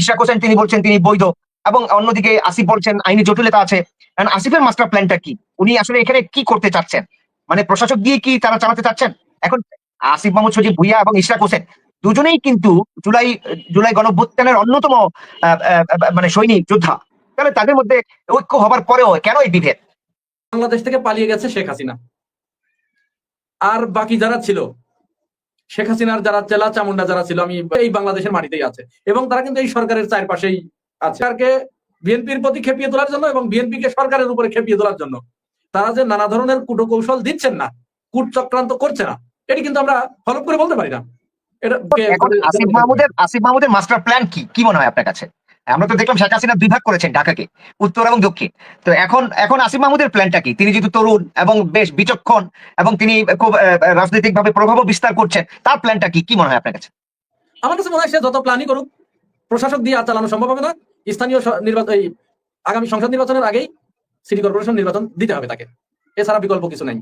ইশরাক হোসেন তিনি বলছেন তিনি বৈধ। এবং অন্যদিকে আসিফ বলছেন আইনি জটিলতা আছে। And আসিফের মাস্টার প্ল্যানটা কি? উনি আসলে এখানে কি করতে চাচ্ছেন? মানে প্রশাসক দিয়ে কি তারা চালাতে চাচ্ছেন? এখন আসিফ মাহমুদ সজিব ভুইয়া এবং ইশরাক হোসেন দুজনেই কিন্তু জুলাই জুলাই গণভ্যুত্থানের অন্যতম মানে সৈনিক, যোদ্ধা। তাহলে তাদের মধ্যে ঐক্য হবার পরেও কেন এই বিভেদ? বাংলাদেশ থেকে পালিয়ে গেছে শেখ হাসিনা। আর বাকি যারা ছিল শেখ হাসিনার যারা চেলা চামুন্ডা যারা ছিল আমি এই বাংলাদেশের মাটিতেই আছে। এবং তারা কিন্তু এই সরকারের চারপাশেই আছে। সরকারকে বিএনপির প্রতি খেপিয়ে তোলার জন্য এবং বিএনপিকে সরকারের উপরে খেপিয়ে তোলার জন্য। তারা যে নানা ধরনের কুটকৌশল দিচ্ছেন না কূট চক্রান্ত করছে না এটি কিন্তু আমরা ফলো করে বলতে পারি না। এটা আসিফ মাহমুদের আসিফ মাহমুদের মাস্টার প্ল্যান কি? কি মনে হয় আপনার কাছে? আমরা তো দেখলাম শেখ হাসিনা দুই ভাগ করেছেন ঢাকাকে, উত্তর এবং দক্ষিণ। তো এখন এখন আসিফ মাহমুদের প্ল্যানটা কি? তিনি যেহেতু তরুণ এবং বেশ বিচক্ষণ এবং তিনি খুব রাজনৈতিক ভাবে প্রভাবও বিস্তার করছেন, তার প্ল্যানটা কি? কি মনে হয় আপনার কাছে? আমার কাছে মনে হয় সে যত প্ল্যানই করুক, প্রশাসক দিয়ে আর চালানো সম্ভব হবে না। স্থানীয় নির্বাচন আগামী সংসদ নির্বাচনের আগেই সিটি কর্পোরেশন নির্বাচন দিতে হবে তাকে। এছাড়া বিকল্প কিছু নাই।